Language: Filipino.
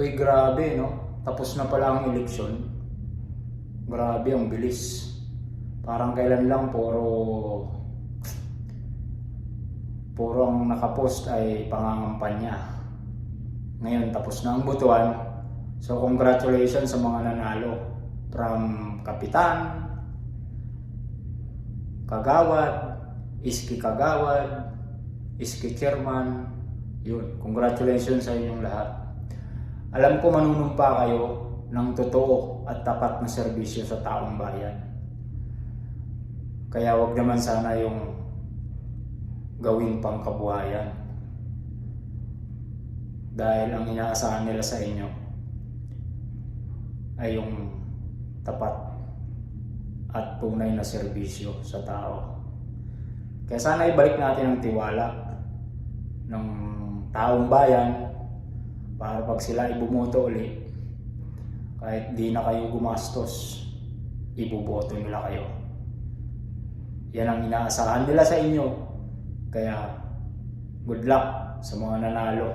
Uy, grabe, no? Tapos na pala ang eleksyon. Grabe, ang bilis. Parang kailan lang puro puro ang nakapost ay pangangampanya. Ngayon, tapos na ang butuan. So, congratulations sa mga nanalo. From Kapitan, Kagawad, Iski Kagawad, Iski Chairman, yun. Congratulations sa inyong lahat. Alam ko manunumpa kayo ng totoo at tapat na serbisyo sa taong bayan. Kaya wag naman sana yung gawing pangkabuhayan. Dahil ang inaasahan nila sa inyo ay yung tapat at tunay na serbisyo sa tao. Kaya sana ibalik natin ang tiwala ng taong bayan para pag sila ibumoto ulit, kahit di na kayo gumastos, ibuboto nila kayo. Yan ang inaasahan nila sa inyo. Kaya good luck sa mga nanalo.